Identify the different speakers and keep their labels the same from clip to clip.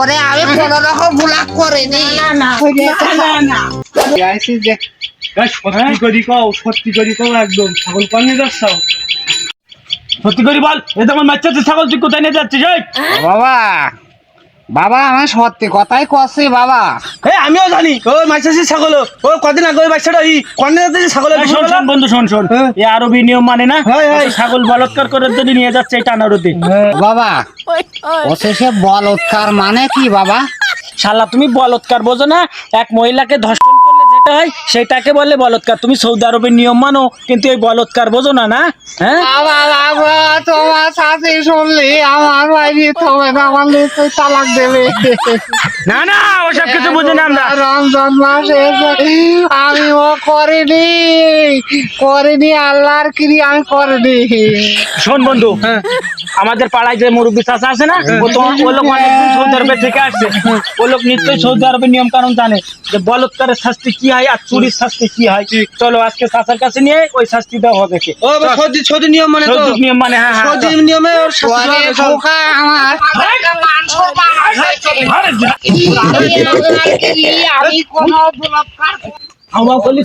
Speaker 1: ওরে আমি কোন রকম ভুলাক করিনি।
Speaker 2: সত্যি করি কও সত্যি করি কও একদম। ছাগল নিয়ে যাচ্ছ? সত্যি করি বল এ তোমার বাচ্চা ছাগল তুই কোথায় নিয়ে যাচ্ছিস
Speaker 3: বাবা। বাবা আমার সত্যি কথাই কছে বাবা।
Speaker 4: এ আমিও জানি। ও মাইসাসি ছাগল। ও কদিন আগে ওই বাচ্চাটা ওই
Speaker 2: ছাগল শোন শোন বন্ধু শোন শোন।
Speaker 4: হ্যাঁ।
Speaker 2: এ আরবি নিয়ম মানে না?
Speaker 4: হ্যাঁ, হ্যাঁ।
Speaker 2: অত ছাগল বলৎকার করে যদি নিয়ে যাচ্ছে এই টানারুতে
Speaker 3: বাবা অশেষে বলৎকার মানে কি বাবা?
Speaker 2: শালা তুমি বলৎকার বোঝো না এক মহিলাকে ধর্ষণ যেটা হয় সেটাকে বলে বলৎকার। তুমি সৌদি আরবের নিয়ম মানো কিন্তু এই বলৎকার বোঝো না না? হ্যাঁ?
Speaker 3: তোমার সাথে শুনলি আমার বাইরে তবে না আমার তুই তালাক দেবে।
Speaker 2: না না ওসব কিছু বুঝি না আমরা।
Speaker 3: রমজান মাস আমি ও করিনি করিনি আল্লাহর কিরি আমি করিনি।
Speaker 2: শোন বন্ধু আমাদের পাড়ায় যে মুরব্বী চাষা আছে না ও তো ও লোক অনেকদিন সৌদি আরবে থেকে আসছে। ও লোক নিশ্চয়ই সৌদি আরবের নিয়ম কানুন জানে যে বলৎকারের শাস্তি কি হয় আর চুরির শাস্তি কি হয়। চলো আজকে চাষার কাছে নিয়ে ওই শাস্তি দেওয়া হবে কে
Speaker 4: ও সৌদি সৌদি নিয়ম মানে তো।
Speaker 2: নিয়ম মানে হ্যাঁ হ্যাঁ
Speaker 4: সৌদি নিয়মে ওর শাস্তি
Speaker 3: আমার আমি কোনো বলৎকার
Speaker 2: হাওয়া করলি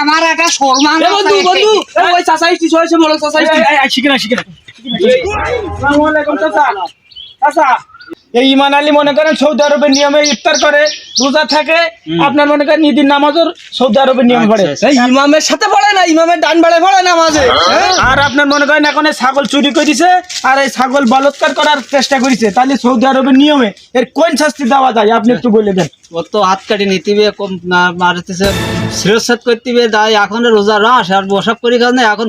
Speaker 3: আমার একটা সম্মান
Speaker 4: বন্ধু বন্ধু ওই চাচা ইস্তি সবাই বলো চাচা
Speaker 2: শিখে না শিখে না আসসালামু আলাইকুম চাচা চাচা এই ইমান আলী মনে করেন সৌদি আরবের নিয়মে ইফতার করে রোজা থাকে। আপনার মনে করেন ঈদের নামাজও সৌদি আরবের নিয়ম পড়ে।
Speaker 4: ইমামের সাথে পড়ে না ইমামের ডান বাড়ে পড়ে না মাঝে
Speaker 2: আর আপনার মনে করেন এখন ছাগল চুরি করেছে আর এই ছাগল বলৎকার করার চেষ্টা করেছে। তাহলে সৌদি আরবের নিয়মে এর কোন শাস্তি দেওয়া যায়? আপনি একটু বলে দেন।
Speaker 5: ও তো হাত কাটি নিতিবে কম মারতেছে শিরোচ্ছেদ করতিবে তাই এখন রোজা রাস আর বসাব করি কারণে এখন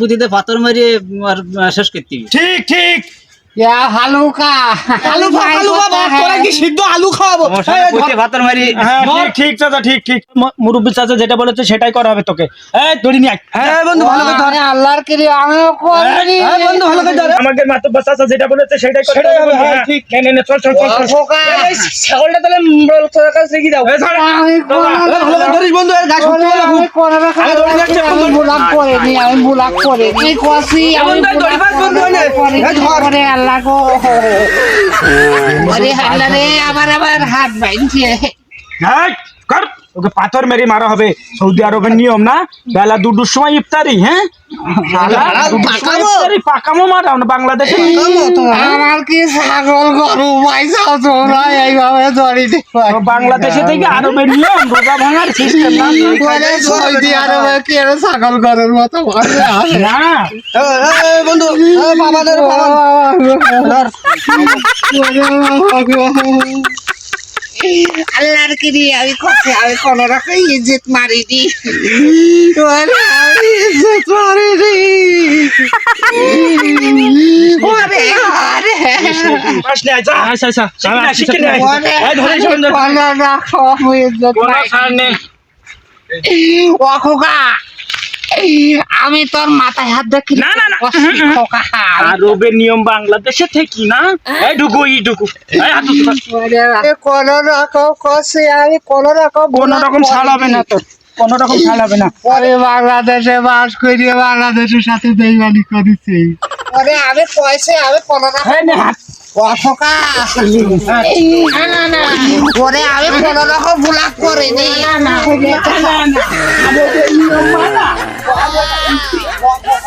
Speaker 5: পুঁতিতে পাথর মারিয়ে আর শেষ করতিবে।
Speaker 2: ঠিক ঠিক।
Speaker 3: হালুকা।
Speaker 4: আলু খা আলু কি সিদ্ধ আলু খাওয়াবো?
Speaker 5: কমর্শনে
Speaker 4: এই,
Speaker 5: পুঁতে পাথর মারি।
Speaker 2: ঠিক ঠিক চাচা ঠিক ঠিক। ম- চাচা যেটা বলেছে সেটাই করা হবে তোকে। এই দড়ি নিয়ে
Speaker 4: হ্যাঁ বন্ধু ভালো করে ধর।
Speaker 3: আল্লাহর কিরি আমিও করিনি
Speaker 4: হ্যাঁ বন্ধু ভালো করে ধর।
Speaker 2: আমাদের মাতুব্বা চাচা যেটা বলেছে সেটাই করতে
Speaker 4: হবে,
Speaker 2: হবে
Speaker 4: হ্যাঁ, ঠিক।
Speaker 2: নে নে নে চল চল চল চল।
Speaker 3: খোকা।
Speaker 4: এই ছাগলটা তাহলে বড় তোর কাছে রেখে দাও।
Speaker 3: আমি
Speaker 4: ভালো করে ধরিস বন্ধু গেলে
Speaker 3: আমি
Speaker 4: আমি
Speaker 3: আমি বুলাক আমি
Speaker 4: বন্ধু। ধর।
Speaker 3: ওরে আল্লাহ গো ওরে আল্লাহ রে আমার আবার হাত বাইনছে
Speaker 2: কর ওকে পাথর মেরে মারা হবে। সৌদি আরবের নিয়ম না? বেলা দুটোর সময় ইফতারি হ্যাঁ?
Speaker 4: পাকামো।
Speaker 2: মারাও না বাংলাদেশে
Speaker 3: আমার কি ছাগল গরু পয়সা তোমরা এইভাবে ধরিতে
Speaker 2: বাংলাদেশে থেকে আরবের নিয়ম রোজা ভাঙার সিস্টেম না?
Speaker 3: সৌদি আরবে কেন ছাগল গরুর মতো
Speaker 2: না।
Speaker 4: বন্ধু এ, বাবা
Speaker 3: আল্লাহর কিরি আমি কথা আমি কোন রকম ইজ্জত ওরে আমি ইজ্জত মারিনি। ওরে আরে।
Speaker 2: পাস নে,
Speaker 4: আচ্ছা আচ্ছা
Speaker 2: শিখে নে, শিখে নে।
Speaker 3: ওরে
Speaker 2: এই ধরে শোন,
Speaker 3: কোন রকম ইজ্জত
Speaker 2: কোনো
Speaker 3: মারিনি।
Speaker 2: ছাড়
Speaker 3: ও খোকা। আমি তোর মাথায় হাত দেখি
Speaker 2: না, না, না। আরবের নিয়ম বাংলাদেশে থেকে না? এই ঢুকু এই ঢুকু। এই হাত উঠু।
Speaker 3: কোন রকম কষে আমি কোন রকম
Speaker 2: কোনো রকম ছাড় হবে না তোর। কোনো রকম ছাড় হবে না।
Speaker 3: পরে বাংলাদেশে বাস করিয়ে বাংলাদেশের সাথে বেইমানি করেছে। পরে আমি পয়সা আমি কোন রকম ওরে আমি কোন রকম ভুলাক করিনি। walk, walk, walk, walk,